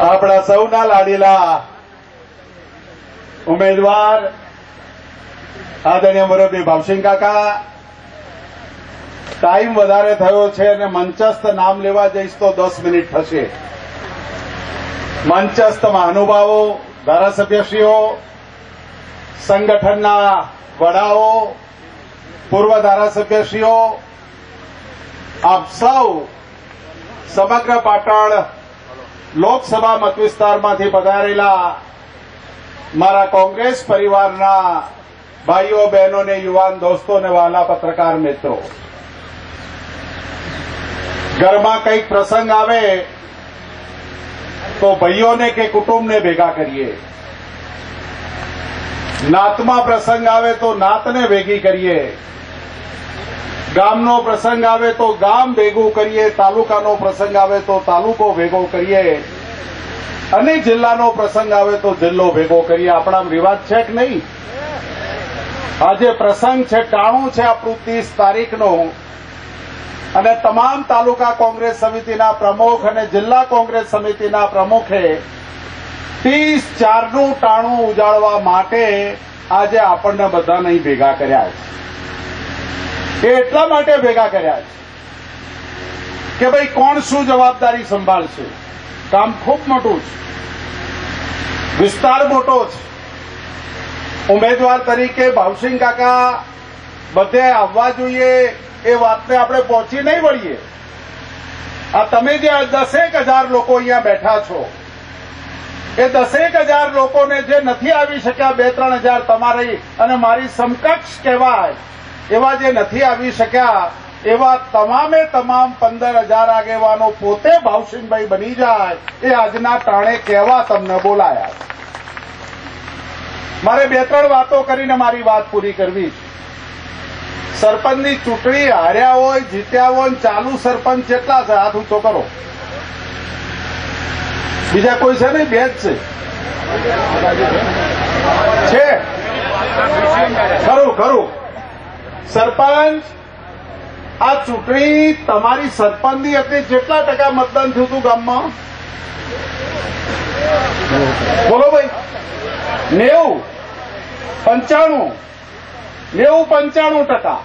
આપણા સૌના લાડીલા ઉમેદવાર આદરણીય મુરબી ભાવસિંહ કાકા. ટાઈમ વધારે થયો છે અને મંચસ્થ નામ લેવા જઈશ તો દસ મિનિટ થશે. મંચસ્થ મહાનુભાવો ધારાસભ્યશ્રીઓ, સંગઠનના વડાઓ, પૂર્વ ધારાસભ્યશ્રીઓ, આપ સૌ સમગ્ર પાટણ લોકસભા મતવિસ્તારમાંથી પધારેલા મારા કોંગ્રેસ પરિવારના ભાઈઓ, બહેનોને, યુવાન દોસ્તોને વાલા પત્રકાર મિત્રો. ઘરમાં કંઈક પ્રસંગ આવે તો ભાઈઓને કે કુટુંબને ભેગા કરીએ. નાતમાં પ્રસંગ આવે તો નાતને ભેગી કરીએ. ગામનો પ્રસંગ આવે તો ગામ ભેગું કરીએ, તાલુકાનો પ્રસંગ આવે તો તાલુકો ભેગો કરીએ. અને જિલ્લાનો પ્રસંગ આવે તો જિલ્લો ભેગો કરીએ. આપણા રિવાજ છે કે નહીં? આજે પ્રસંગ છે, ટાણું છે આપણું ત્રીસ તારીખનો. અને તમામ તાલુકા કોંગ્રેસ સમિતિના પ્રમુખ અને જિલ્લા કોંગ્રેસ સમિતિના પ્રમુખે ત્રીસ ચારનું ટાણું ઉજાળવા માટે આજે આપણને બધાને ભેગા કર્યા છે. એ એટલા માટે ભેગા કર્યા છે કે ભાઈ કોણ શું જવાબદારી સંભાળશે? કામ ખૂબ મોટું છે. વિસ્તાર મોટો છે. ઉમેદવાર તરીકે ભાવસિંહ કાકા બધે આવવા જોઈએ એ વાતને આપણે પહોંચી નહીં વળીએ. આ તમે જે દસેક હજાર લોકો અહીંયા બેઠા છો, એ દસેક હજાર લોકોને જે નથી આવી શક્યા બે ત્રણ હજાર તમારી અને મારી સમકક્ષ કહેવાય એવા જે નથી આવી શક્યા, એવા તમામે તમામ પંદર હજાર આગેવાનો પોતે ભાવસિંહભાઈ બની જાય એ આજના ટાણે કહેવા તમને બોલાયા મારે બે ત્રણ વાતો કરીને મારી વાત પૂરી કરવી છે. સરપંચની ચૂંટણી હાર્યા હોય, જીત્યા હોય ચાલુ સરપંચ જેટલા છે, હાથ ઊંચો કરો. બીજા કોઈ છે નહીં? બે જ છે? ખરું ખરું. સરપંચ, આ ચૂંટણી તમારી સરપંચની હતી, જેટલા ટકા મતદાન થયું હતું ગામમાં? બોલો ભાઈ. નેવું, પંચાણું નેવું પંચાણું ટકા.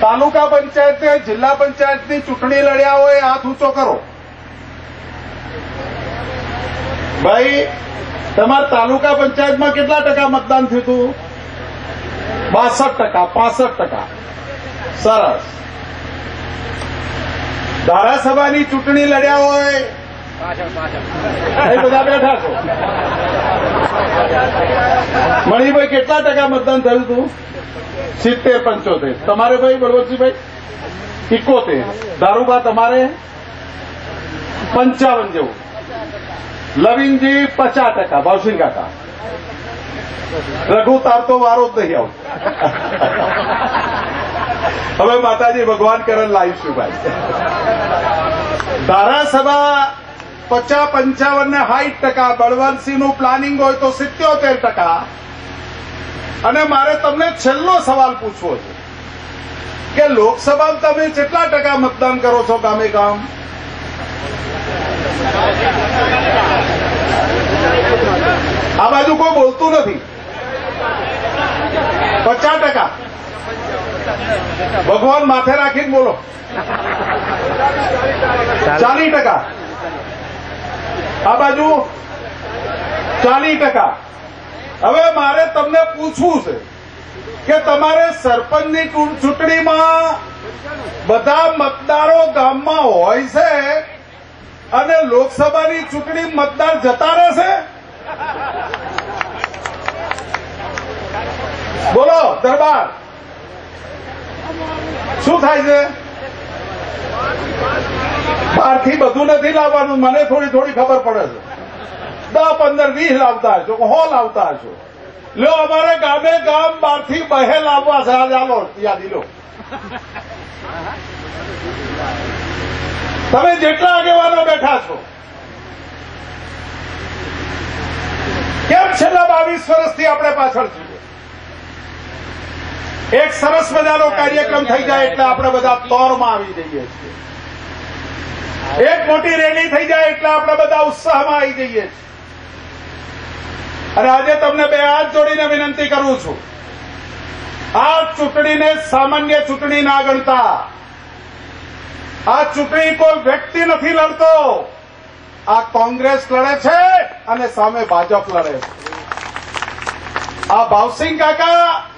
તાલુકા પંચાયતે, જિલ્લા પંચાયતની ચૂંટણી લડ્યા હોય હાથ ઊંચો કરો. ભાઈ, તમારા તાલુકા પંચાયતમાં કેટલા ટકા મતદાન થયું હતું? બાસઠ ટકા, પાસઠ ટકા. સરસ. ધારાસભાની ચૂંટણી લડ્યા હોય બધા બેઠા છો. મણિભાઈ, કેટલા ટકા મતદાન થયું હતું? સિત્તેર, પંચોતેર. તમારે ભાઈ, બળવંતસિંહભાઈ? ઇકોતેર. દારૂબા તમારે? પંચાવન જેવું. લવિનજી પચાસ ટકા, ભાવસિંહ કાકા. રઘુ, તાર તો વારો જ નહીં આવું હવે માતાજી, ભગવાન કરણ લાવીશું ભાઈ. ધારાસભા પચાસ પંચાવન ને સાઠ ટકા, બળવંતસિંહનું પ્લાનિંગ હોય તો સિત્યોતેર ટકા. અને મારે તમને છેલ્લો સવાલ પૂછવો છે કે લોકસભામાં તમે કેટલા ટકા મતદાન કરો છો ગામે ગામ? આ બાજુ કોઈ બોલતું નથી. પચાસ ટકા. ભગવાન માથે રાખીને બોલો. ચાલીસ ટકા. આ બાજુ ચાલીસ ટકા. હવે મારે તમને પૂછવું છે કે તમારે સરપંચની ચૂંટણીમાં બધા મતદારો ગામમાં હોય છે અને લોકસભાની ચૂંટણી મતદાર જતા રહેશે? બોલો, દરબાર. શું થાય છે? બહારથી બધું નથી લાવવાનું, મને થોડી થોડી ખબર પડે છે. દસ પંદર, વીસ લાવતા હશો હો લાવતા હશો. લ્યો, અમારે ગામે ગામ બહારથી બહે લાવવા છે. આ ચાલો યાદી લો. તમે જેટલા આગેવાનો બેઠા છો, કેમ છેલ્લા બાવીસ વર્ષથી આપણે પાછળ છીએ? એક સરસ મજાનો કાર્યક્રમ થઈ જાય એટલે આપણે બધા તોરમાં આવી જઈએ છીએ. એક મોટી રેલી થઈ જાય એટલે આપણે બધા ઉત્સાહમાં આવી જઈએ છીએ. અને આજે તમને બે હાથ જોડીને વિનંતી કરું છું. આ ચૂંટણીને સામાન્ય ચૂંટણી ના ગણતા. આ ચૂંટણી કોઈ વ્યક્તિ નથી લડતો. આ કોંગ્રેસ લડે છે અને સામે ભાજપ લડે છે. આ ભાવસિંહ કાકા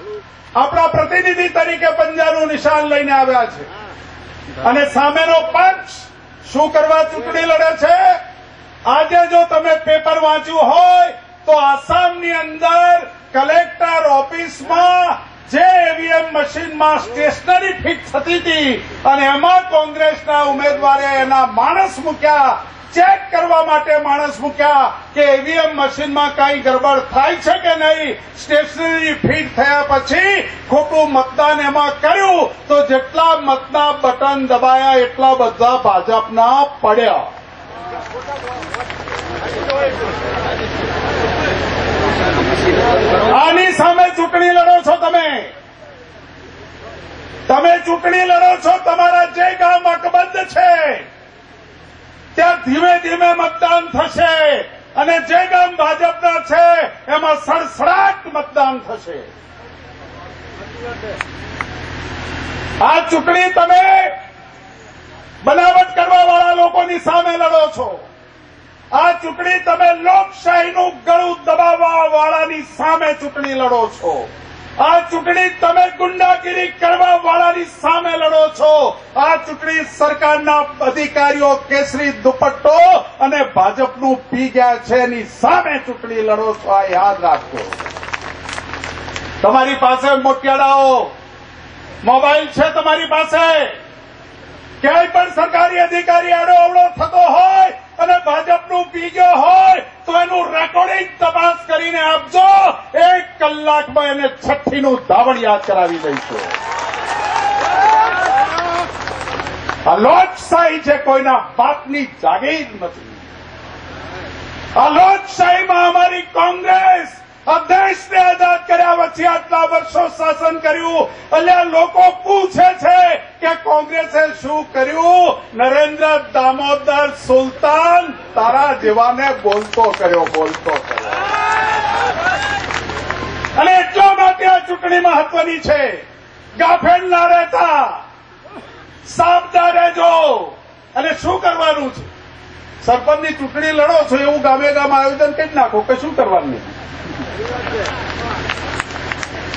આપણા પ્રતિનિધિ તરીકે પંજાનું નિશાન લઈને આવ્યા છે. અને સામેનો પક્ષ શું કરવા ચૂંટણી લડે છે? આજે જો તમે પેપર વાંચ્યું હોય તો આસામની અંદર કલેક્ટર ઓફિસમાં જે ઈવીએમ મશીનમાં સ્ટેશનરી ફિટ થતી હતી અને એમાં કોંગ્રેસના ઉમેદવારે એના માણસ મૂક્યા ચેક કરવા માટે માણસ મૂક્યા કે ઈવીએમ મશીનમાં કાંઈ ગડબડ થાય છે કે નહીં? સ્ટેશનરી ફીટ થયા પછી ખોટું મતદાન એમાં કર્યું તો જેટલા મતના બટન દબાયા એટલા બધા ભાજપના પડ્યા. આની સામે ચૂંટણી લડો છો તમે. તમે ચૂંટણી લડો છો, તમારા જે ગામ અકબંધ છે. ત્યાં ધીમે ધીમે મતદાન થશે. અને જે ગામ ભાજપના છે, એમાં સડસડાટ મતદાન થશે. આ ચૂંટણી તમે બનાવટ કરવા વાળા લોકોની સામે લડો છો. આ ચૂંટણી તમે લોકશાહીનું ગળું દબાવવા વાળાની સામે ચૂંટણી લડો છો. આ ચૂંટણી તમે ગુંડાગીરી કરવા વાળાની સામે લડો છો. આ ચૂંટણી સરકારના અધિકારીઓ કેસરી દુપટ્ટો અને ભાજપનું પી ગયા છે એની સામે ચૂંટણી લડો છો. આ યાદ રાખજો. તમારી પાસે મોટિયાળાઓ. મોબાઈલ છે તમારી પાસે? ક્યાંય પણ સરકારી અધિકારી આડો અવળો થતો હોય અને ભાજપનું પી હોય, તો એનું રેકોર્ડિંગ તપાસ કરીને આપજો. એક કલાકમાં એને છઠ્ઠીનું ધાવણ યાદ કરાવી દઈશું. આ લોકશાહી છે કોઈના બાપની જાગીર નથી. આ લોકશાહીમાં અમારી કોંગ્રેસ આ દેશને આઝાદ કર્યા પછી આટલા વર્ષો શાસન કર્યું. એટલે લોકો પૂછે છે કે કોંગ્રેસે શું કર્યું? નરેન્દ્ર દામોદર સુલતાન તારા જેવાને બોલતો કર્યો બોલતો કર્યો. અને એટલા માટે આ ચૂંટણી મહત્વની છે. ગાફેલ ના રહેતા, સાબદા રહેજો. અને શું કરવાનું છે? સરપંચની ચૂંટણી લડો છો, એવું ગામે ગામ આયોજન કરી નાખો કે શું કરવાનું નહીં.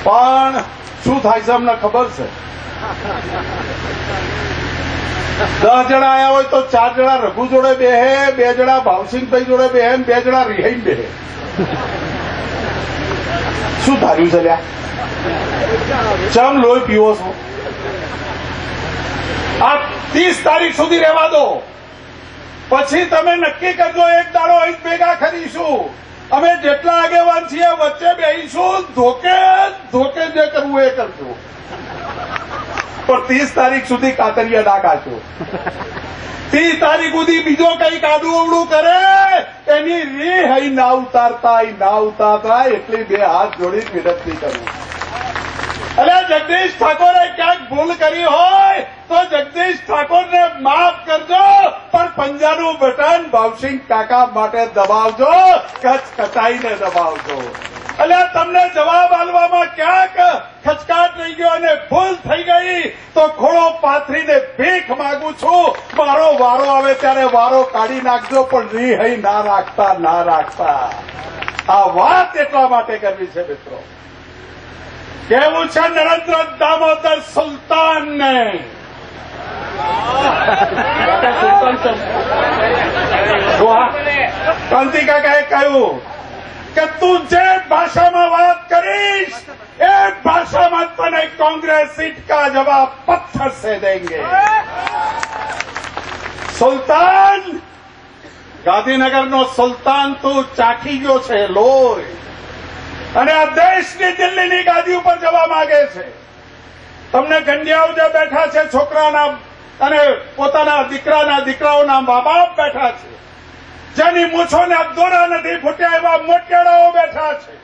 પણ શું થાય છે અમને ખબર છે? દસ જણા આવ્યા હોય તો ચાર જણા રઘુ જોડે બેહે, બે જણા ભાવસિંહભાઈ જોડે બેહે બે જણા રિહાઈ બેહે. શું ધાર્યું છે ચમ લોહી પીવો છો? આ ત્રીસ તારીખ સુધી રહેવા દો. પછી તમે નક્કી કરજો એક દાડો અહીં ભેગા કરીશું. અમે જેટલા આગેવાન છીએ, વચ્ચે બેસીશું ધોકે ધોકે જે કરવું એ કરજો. પણ ત્રીસ તારીખ સુધી કાતરિયા ના કાચો ત્રીસ તારીખ સુધી બીજો કઈ કાદુ અવડું કરે, એની રી હઈ ના ઉતારતા ના ઉતારતા, એટલી બે હાથ જોડી વિનંતી કરું. એટલે જગદીશ ઠાકોરે ક્યાંક ભૂલ કરી હોય તો જગદીશ ઠાકોરને માફ કરજો. પણ પંજાનું બટન ભાવસિંહ કાકા માટે દબાવજો. કચ્છ કચાઈને દબાવજો. એટલે તમને જવાબ આલવામાં ક્યાંક ખચકાટ થઈ ગયો અને ભૂલ થઈ ગઈ, તો ખોળો પાથરીને ભીખ માંગુ છું. મારો વારો આવે ત્યારે વારો કાઢી નાખજો, પણ રીહઈ ના રાખતા ના રાખતા. આ વાત એટલા માટે કરવી છે મિત્રો. કેવું છે નરેન્દ્ર દામોદર સુલતાનને કાકાએ કહ્યું કે તું જે ભાષામાં વાત કરીશ એ ભાષામાં તને કોંગ્રેસ સીટ કા જવાબ પથ્થર સે દેંગે. સુલતાન ગાંધીનગરનો સુલતાન તું ચાખી ગયો છે લોહી અને આ દેશની દિલ્હીની ગાદી ઉપર જવા માંગે છે. તમને ગંડિયાઓ બેઠા છે, છોકરાના અને પોતાના દીકરાના દીકરાઓના મા બાપ બેઠા છે. જેની મૂછોને દોરા નથી ફૂટ્યા એવા મોટિયાળાઓ બેઠા છે.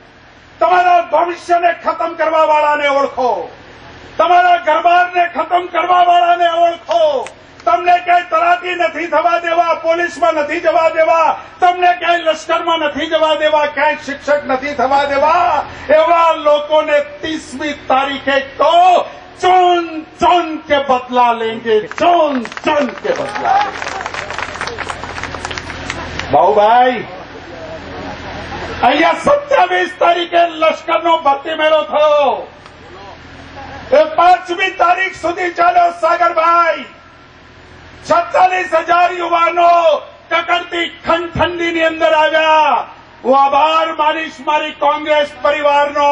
તમારા ભવિષ્યને ખતમ કરવા વાળાને ઓળખો. તમારા ગરબારને ખતમ કરવા વાળાને ઓળખો. તમને ક્યાંય તલાટી નથી થવા દેવા, પોલીસમાં નથી જવા દેવા, તમને ક્યાંય લશ્કરમાં નથી જવા દેવા, ક્યાંય શિક્ષક નથી થવા દેવા. એવા લોકોને ત્રીસમી તારીખે કહો ચૂન, ચોન કે બદલા લેંગે, ચૂન, ચોન કે બદલા બાહુભાઈ, અહીંયા સત્યાવીસ તારીખે લશ્કરનો ભરતી મેળો થયો. પાંચમી તારીખ સુધી ચાલ્યો સાગરભાઈ. છત્તાલીસ હજાર યુવાનો કકડતી ખંડઠંડીની અંદર આવ્યા. હું આભાર માનીશ મારી કોંગ્રેસ પરિવારનો.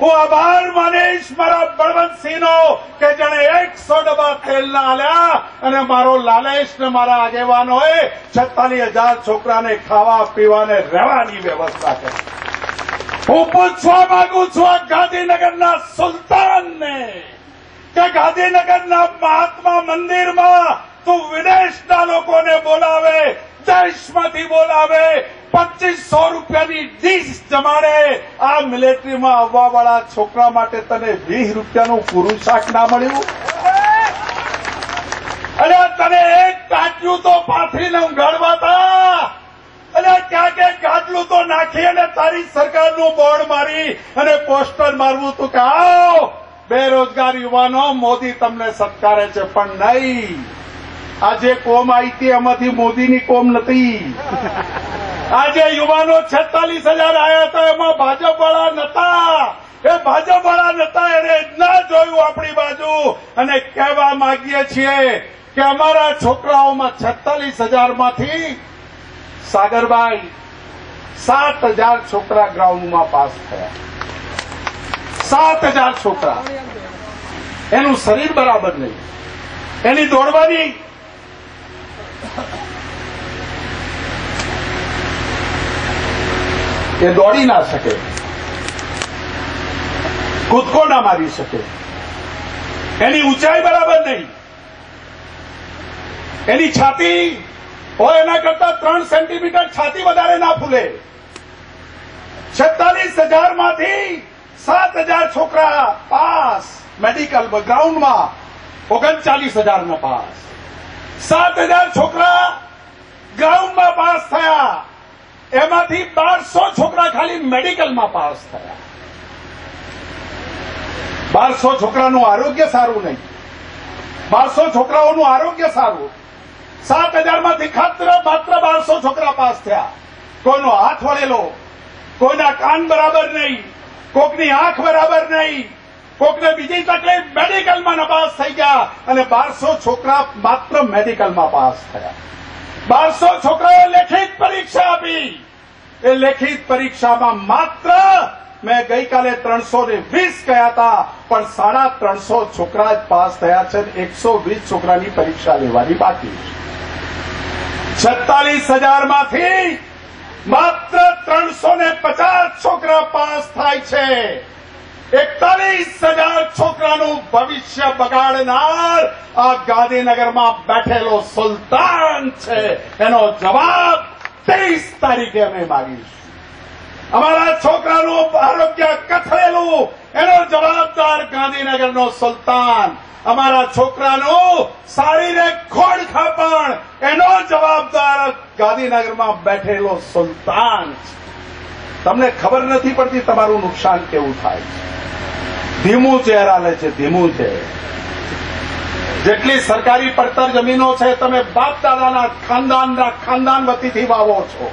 હું આભાર માનીશ મારા બળવંતસિંહનો કે જેણે એકસો ડબ્બા તેલના આલ્યા અને મારો લાલેશ ને મારા આગેવાનોએ છત્તાલીસ હજાર છોકરાને ખાવા પીવાને રહેવાની વ્યવસ્થા કરી. હું પૂછવા માંગુ છું આ ગાંધીનગરના સુલતાનને કે ગાંધીનગરના મહાત્મા મંદિરમાં તું વિદેશના લોકોને બોલાવે, દેશમાંથી બોલાવે, પચીસો રૂપિયાની ડીશ જમાડે. આ મિલિટરીમાં આવવા વાળા છોકરા માટે તને વીસ રૂપિયાનું પૂરું શાક ના મળ્યું? અરે તને એક ટાંક્યું તો પાથરીને અને ક્યાં ક્યાં તો નાખી અને તારી સરકારનું બોર્ડ મારી અને પોસ્ટર મારવું તું કે, આવો, બેરોજગાર યુવાનો, મોદી તમને સત્કારે છે, પણ નહીં. આજે કોમ આવી હતી એમાંથી મોદીની કોમ નથી. આજે યુવાનો છેતાલીસ હજાર આવ્યા હતા, એમાં ભાજપ નતા. એ ભાજપ નતા, એને ના જોયું આપણી બાજુ. અને કહેવા માંગીએ છીએ કે અમારા છોકરાઓમાં છેતાલીસ હજારમાંથી સાગરભાઈ સાત હજાર છોકરા ગ્રાઉન્ડમાં પાસ થયા. સાત હજાર છોકરા. એનું શરીર બરાબર નહીં. એની દોડવાની. એ દોડી ના શકે. કૂદકો ના મારી શકે. એની ઊંચાઈ બરાબર નહીં. એની છાતી હોય એના કરતા ત્રણ સેન્ટીમીટર છાતી વધારે ના ફૂલે. છેતાલીસ હજારમાંથી સાત હજાર છોકરા પાસ મેડિકલ ગ્રાઉન્ડમાં. ઓગણચાલીસ હજારના પાસ. સાત હજાર છોકરા ગ્રાઉન્ડમાં પાસ થયા. એમાંથી બારસો છોકરા ખાલી મેડિકલમાં પાસ થયા. બારસો છોકરાનું આરોગ્ય સારું નહીં. બારસો છોકરાઓનું આરોગ્ય સારું. સાત હજારમાંથી ખાત્ર, માત્ર બારસો છોકરા પાસ થયા. કોઈનો હાથ વળેલો, કોઈના કાન બરાબર નહીં, કોકની આંખ બરાબર નહીં, કોકને બીજી તકલીફ મેડિકલમાં નપાસ થઈ ગયા અને બારસો છોકરા માત્ર મેડિકલમાં પાસ થયા. બારસો છોકરાએ લેખિત પરીક્ષા આપી. એ લેખિત પરીક્ષામાં માત્ર મેં ગઈકાલે ત્રણસો ને વીસ ગયા હતા, પણ સાડા ત્રણસો છોકરા જ પાસ થયા છે એકસો વીસ છોકરાની પરીક્ષા લેવાની બાકી છે. છત્તાલીસ હજારમાંથી માત્ર ત્રણસો ને પચાસ છોકરા પાસ થાય છે. એકતાલીસ હજાર છોકરાનું ભવિષ્ય બગાડનાર આ ગાંધીનગરમાં બેઠેલો સુલતાન છે. એનો જવાબ ત્રીસ તારીખે અમે માગીશું. અમારા છોકરાનું આરોગ્ય કથળેલું એનો જવાબદાર ગાંધીનગરનો સુલતાન. અમારા છોકરાનું શારીરિક ખોડ ખાપણ. એનો જવાબદાર ગાંધીનગરમાં બેઠેલો સુલતાન. તમને ખબર નથી પડતી તમારું નુકસાન કેવું થાય ધીમું ચહેરા લે છે, ધીમું છે. જેટલી સરકારી પડતર જમીનો છે, તમે બાપ દાદાના ખાનદાનના ખાનદાન વતીથી વાવો છો.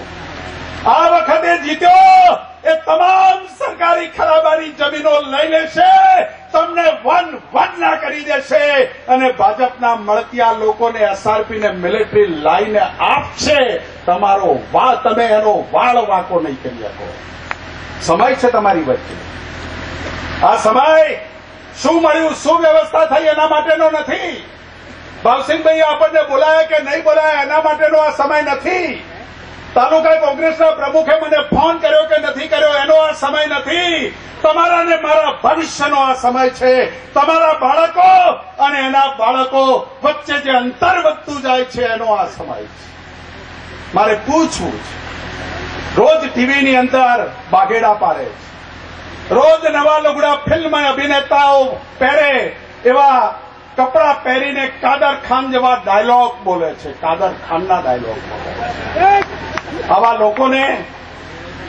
આ વખતે જીત્યો એ તમામ સરકારી ખરાબારી જમીનો લઈ લેશે તમને વન વન ના કરી દેશે અને ભાજપના મળતિયા લોકોને એસઆરપીને મિલિટરી લાઈને આપશે તમારો વા તમે એનો વાળ વાંકો નહીં કરી શકો સમય છે તમારી વચ્ચે આ સમય શું મળ્યું? શું વ્યવસ્થા થઈ? એના માટેનો નથી. ભાવસિંહભાઈ આપણને બોલાયા કે નહીં બોલાયા? એના માટેનો આ સમય નથી. તાલુકા કોંગ્રેસના પ્રમુખે મને ફોન કર્યો કે નથી કર્યો, એનો આ સમય નથી. તમારા ને મારા ભવિષ્યનો આ સમય છે. તમારા બાળકો અને એના બાળકો વચ્ચે જે અંતર વધતું જાય છે, એનો આ સમય છે. મારે પૂછવું છે. રોજ ટીવીની અંદર બાગેડા પાડે છે. રોજ નવા લુગડા ફિલ્મ અભિનેતાઓ પહેરે, એવા કપડાં પહેરીને કાદર ખાન જેવા ડાયલોગ બોલે છે. કાદર ખાનના ડાયલોગ બોલે છે. આવા લોકોને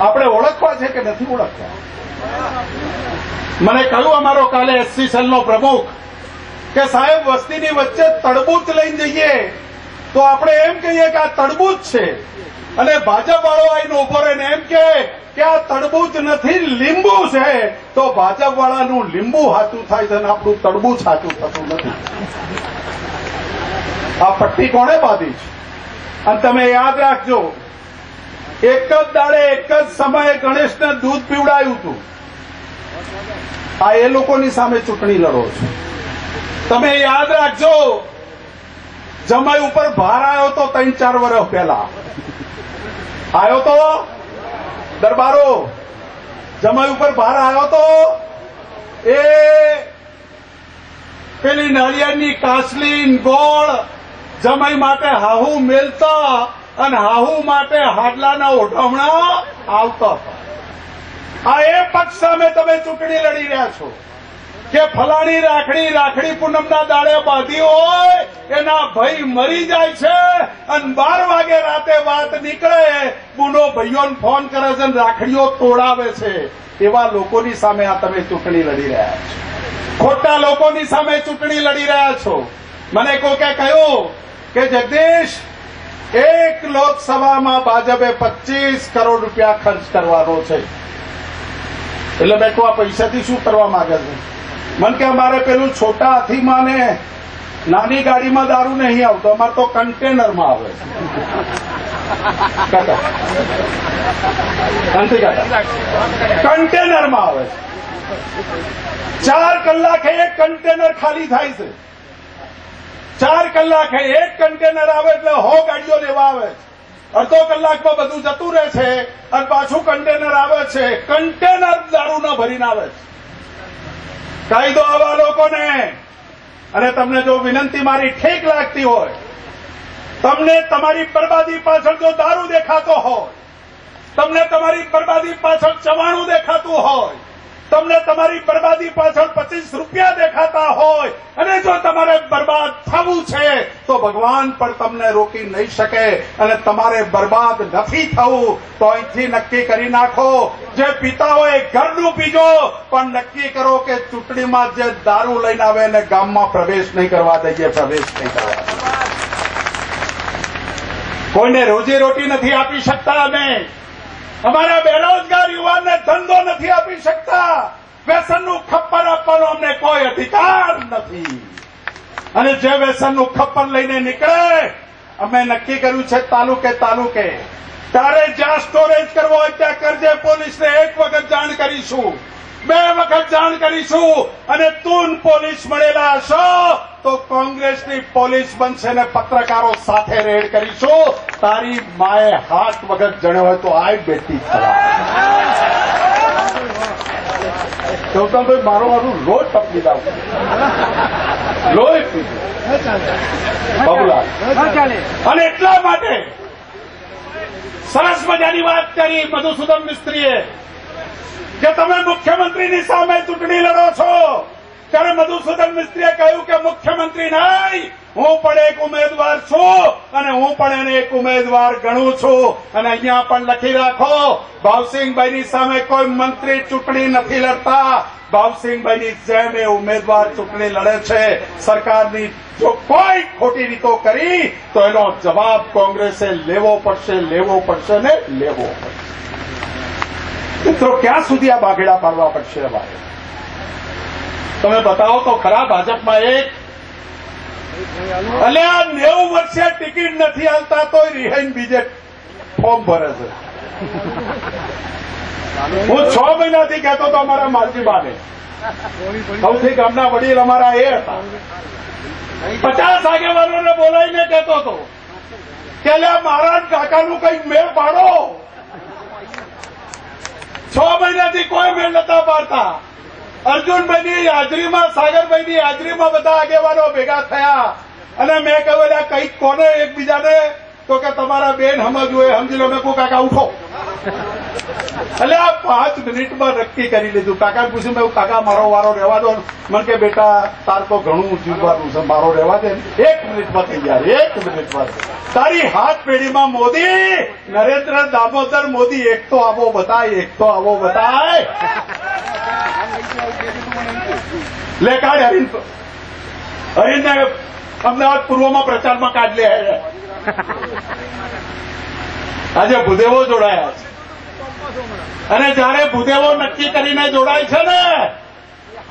આપણે ઓળખવા છે કે નથી ઓળખવા? મને કહ્યું અમારો કાલે એસસી સેલનો પ્રમુખ કે સાહેબ, વસ્તીની વચ્ચે તડબૂચ લઈને જઈએ. તો આપણે એમ કહીએ કે આ તડબૂચ છે. અને ભાજપ આવીને ઊભો રહીને એમ કે કે આ તડબૂચ નથી, લીંબુ છે. તો ભાજપ વાળાનું લીંબુ સાચું થાય છે અને આપણું તડબૂચ સાચું થતું નથી. આ પટ્ટી કોણે બાંધી છે? અને તમે યાદ રાખજો એક જ દાડે એક જ સમયે ગણેશને દૂધ પીવડાયું હતું. આ એ લોકોની સામે ચૂંટણી લડો છો. તમે યાદ રાખજો, જમાઈ ઉપર ભાર આવ્યો તો ત્રણ ચાર વર્ષ પહેલા. આવ્યો તો? દરબારો, જમાઈ ઉપર ભાર આવ્યો તો? એ પેલી નાળિયેરની કાસલી ગોળ જમાઈ માટે હાહુ મેલતા અને હાહુ માટે હાડલાના ઓઢમણા આવતા હતા. આ એ પક્ષ સામે તમે ચૂંટણી લડી રહ્યા છો કે ફલાણી રાખડી રાખડી પૂનમના દાડે બાંધી હોય, એના ભય મરી જાય છે અને બાર વાગે રાતે વાત નીકળે, બુનો ભાઈઓને ફોન કરે છે અને રાખડીઓ તોડાવે છે. એવા લોકોની સામે આ તમે ચૂંટણી લડી રહ્યા છો. ખોટા લોકોની સામે ચૂંટણી લડી રહ્યા છો. મને કોકે કહ્યું કે જગદીશ એક લોકસભામાં ભાજપે પચીસ કરોડ રૂપિયા ખર્ચ કરવાનો છે. એટલે મેં કહું આ પૈસાથી શું કરવા માંગે છે? મન કે, અમારે પેલું છોટા હાથીમાં ને નાની ગાડીમાં દારૂ નહીં આવતો, અમારે તો કન્ટેનરમાં આવે કન્ટેનરમાં આવે ચાર કલાકે એક કન્ટેનર ખાલી થાય છે. ચાર કલાકે એક કન્ટેનર આવે એટલે હો ગાડીઓ લેવા આવે. છે અડધો કલાકમાં બધું જતું રહે છે અને પાછું કન્ટેનર આવે છે. કન્ટેનર દારૂનો ભરીને આવે છે. કાયદો આવા લોકોને. અને તમને જો વિનંતી મારી ઠીક લાગતી હોય, તમને તમારી બરબાદી પાછળ જો દારૂ દેખાતો હોય, તમને તમારી બરબાદી પાછળ ચવાણું દેખાતું હોય તમને તમારી બરબાદી પાછળ પચીસ રૂપિયા દેખાતા હોય અને જો તમારે બરબાદ થવું છે, તો ભગવાન પણ તમને રોકી નહીં શકે અને તમારે બરબાદ નથી થવું. તો અહીંથી નક્કી કરી નાખો, જે પીતા હોય ઘરનું પીજો પણ નક્કી કરો કે ચૂંટણીમાં જે દારૂ લઈને આવે એને ગામમાં પ્રવેશ નહીં કરવા દઈએ, પ્રવેશ નહીં કરવા કોઈને રોજી રોટી નથી આપી શકતા અમે. અમારા બેરોજગાર યુવાનને ધંધો નથી આપી શકતા. વ્યસનનું ખપ્પર આપવાનો અમને કોઈ અધિકાર નથી. અને જે વ્યસનનું ખપ્પર લઈને નીકળે, અમે નક્કી કર્યું છે તાલુકે તાલુકે. તારે જ્યાં સ્ટોરેજ કરવો હોય ત્યાં કરજે, પોલીસને એક વખત જાણ કરીશું. બે વખત જાણ કરીશું અને તું પોલીસ મળેલા હશો. તો કોંગ્રેસની પોલીસ બનશે ને પત્રકારો સાથે રેડ કરીશું. તારી માએ હાથ વગર જણ્યો હોય તો આય બેટી ગૌતમભાઈ, મારો મારું લોહી પકડી દઉં લોહી અને એટલા માટે સરસ મજાની વાત કરી મધુસૂદન મિસ્ત્રીએ કે તમે મુખ્યમંત્રીની સામે ચૂંટણી લડો છો. ત્યારે મધુસૂદન મિસ્ત્રીએ કહ્યું કે મુખ્યમંત્રી નહીં, હું પણ એક ઉમેદવાર છું અને હું પણ એને એક ઉમેદવાર ગણું છું. અને અહીંયા પણ લખી રાખો, ભાવસિંહભાઈની સામે કોઈ મંત્રી ચૂંટણી નથી લડતા. ભાવસિંહભાઈની જેમ એ ઉમેદવાર ચૂંટણી લડે છે. સરકારની જો કોઈ ખોટી રીતો કરી, તો એનો જવાબ કોંગ્રેસે લેવો પડશે લેવો પડશે ને લેવો પડશે. મિત્રો, ક્યાં સુધી આ બાઘેડા પાડવા પડશે અમારે? તમે બતાવો તો ખરા, ભાજપમાં એક? એટલે આ નેવું વર્ષે ટિકિટ નથી હાલતા તો રિહાઈન બીજે ફોર્મ ભરે છે. હું છ મહિનાથી કહેતો હતો, અમારા માલજીબાને સૌથી ગામના વડીલ અમારા એ હતા. પચાસ આગેવાનોને બોલાવીને કહેતો હતો કે મારા કાકાનું કંઈક મેળ પાડો. છ મહિનાથી કોઈ મેળ નતા પાડતા. અર્જુનભાઈની હાજરીમાં, સાગરભાઈની હાજરીમાં બધા આગેવાનો ભેગા થયા. અને મેં કહ્યું કંઈક કોને એકબીજાને? તો કે તમારા બેન સમજવું એ સમજી લો મેં કહું કાકા, ઉઠો. એટલે આ પાંચ મિનિટમાં નક્કી કરી લીધું. કાકા પૂછ્યું, મેં કાકા, મારો વારો રહેવા દો મને કે, બેટા, તાર તો ઘણું જીવવાનું છે, મારો રહેવા દે એક મિનિટમાં તૈયાર એક મિનિટમાં. તારી હાથ પેઢીમાં મોદી, નરેન્દ્ર, દામોદર, મોદી, એક તો આવો બતાય, એક તો આવો બતાય. લે, કાઢ હરીન હરીનને અમદાવાદ પૂર્વમાં પ્રચારમાં કાઢ લે. આજે ભૂદેવો જોડાયા છે. અને જયારે ભૂદેવો નક્કી કરીને જોડાય છે ને,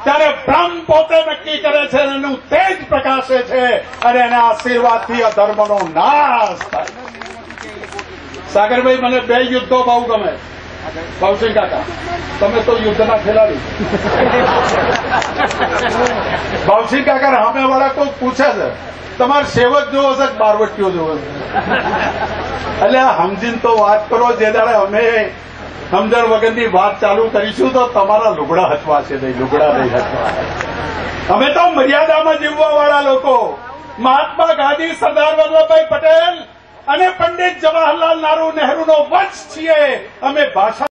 ત્યારે બ્રહ્મ પોતે નક્કી કરે છે એનું તેજ પ્રકાશે છે અને એના આશીર્વાદથી અધર્મનો નાશ થાય. સાગરભાઈ, મને બે યુદ્ધો બહુ ગમે ભાવસિંહ કાકા, તમે તો યુદ્ધના ખેલાડી. ભાવસિંહ કાકા સામે વાળા કોઈ પૂછે છે? તમારે સેવક જોવો છે બારવટીઓ જોવો છે? એટલે સમજીને તો વાત કરો, જે દાડે અમે સમજણ વગરની વાત ચાલુ કરીશું તો તમારા લુગડા હચવાશે નહીં, લુગડા નહીં હચવા. અમે તો મર્યાદામાં જીવવા વાળા લોકો. મહાત્મા ગાંધી સરદાર વલ્લભભાઈ પટેલ અને પંડિત જવાહરલાલ નહેરુનો વંશ છીએ. અમે ભાષા